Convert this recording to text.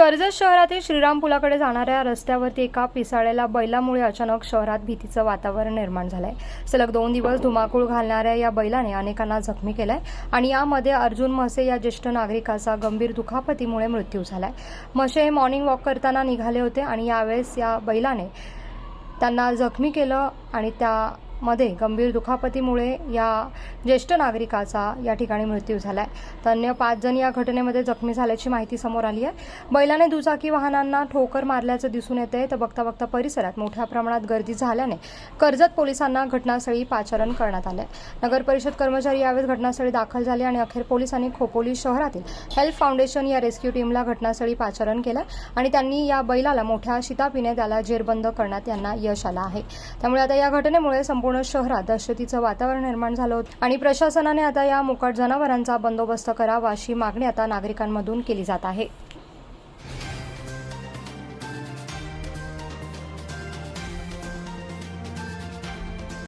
कर्जत शहरातील श्रीराम पुलाकडे जाणाऱ्या रस्त्यावरती एका पिसाळलेल्या बैलामुळे अचानक शहरात भीतीचं वातावरण निर्माण झालंय. सलग दोन दिवस धुमाकूळ घालणाऱ्या या बैलाने अनेकांना जखमी केलाय आणि यामध्ये अर्जुन म्हसे या ज्येष्ठ नागरिकाचा गंभीर दुखापतीमुळे मृत्यू झालाय. म्हसे हे मॉर्निंग वॉक करताना निघाले होते आणि यावेळेस या बैलाने त्यांना जखमी केलं आणि त्या मध्ये गंभीर दुखापतीमुळे या ज्येष्ठ नागरिकाचा या ठिकाणी मृत्यू झालाय. तर अन्य पाच जण या घटनेमध्ये जखमी झाल्याची माहिती समोर आली आहे बैलाने दुचाकी वाहनांना ठोकर मारल्याचं दिसून येते तर बघता बघता परिसरात मोठ्या प्रमाणात गर्दी झाल्याने कर्जत पोलिसांना घटनास्थळी पाचारण करण्यात आलं नगर परिषद कर्मचारी यावेळेस घटनास्थळी दाखल झाले आणि अखेर पोलिसांनी खोपोली शहरातील हेल्थ फाउंडेशन या रेस्क्यू टीमला घटनास्थळी पाचारण केलं आणि त्यांनी या बैलाला मोठ्या शितापीने त्याला जेरबंद करण्यात यांना यश आलं आहे. त्यामुळे आता या घटनेमुळे संपूर्ण शहरात दहशतीचं वातावरण निर्माण झालं होतं. आणि प्रशासनाने आता या मुकाट जनावरांचा बंदोबस्त करावा अशी मागणी आता नागरिकांमधून केली जात आहे.